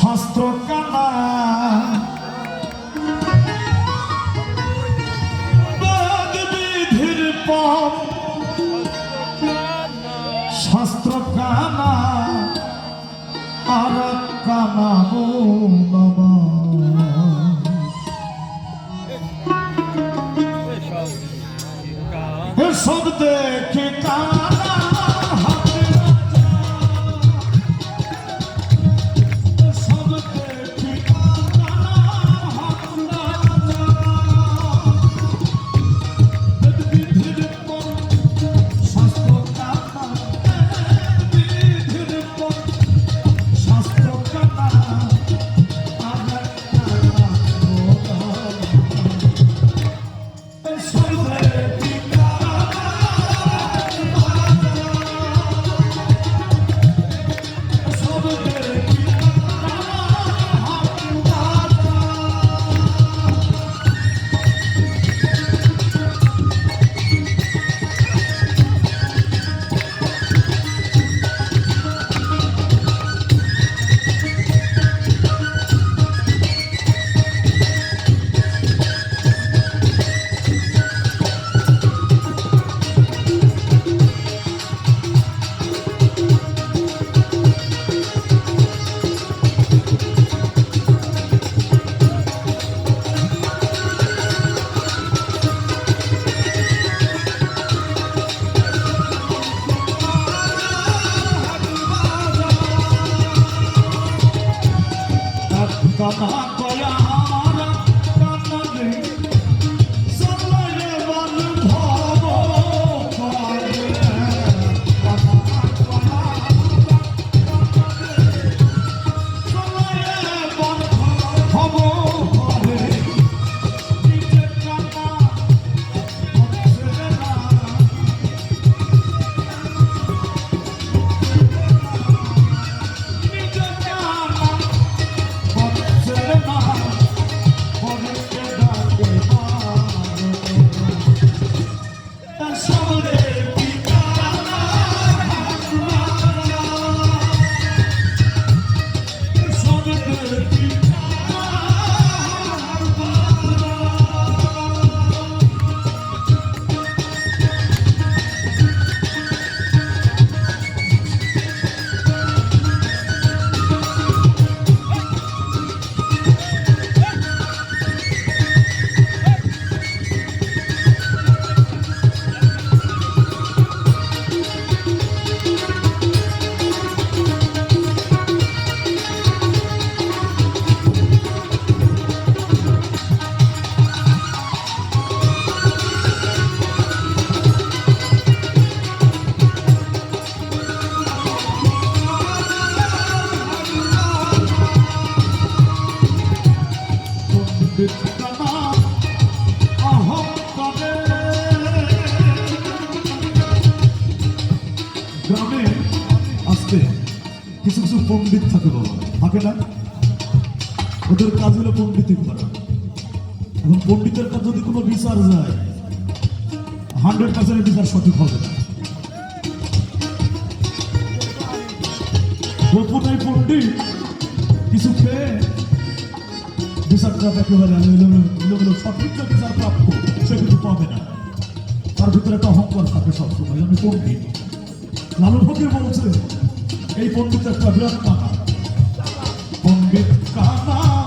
শাস্ত্র কানা। বিধির পর শাস্ত্র কানা। আর কানা নমা সব কানা কয়া কিছু কিছু পণ্ডিত থাকে বাবা থাকে না ওদের কাজ হলো পণ্ডিতি করা এখন পণ্ডিতের কাজ যদি কোনো বিচার যায় হান্ড্রেড পার্সেন্ট বিচার সঠিক হবে না গোপনে পণ্ডিত কিছু খেয়ে তার ভিতরে একটা অহংকার থাকে সবসময়, আমি পণ্ডিত। লালু ফকির বলছে, এই পণ্ডিত একটা বিরাট কানা। পণ্ডিত কানা।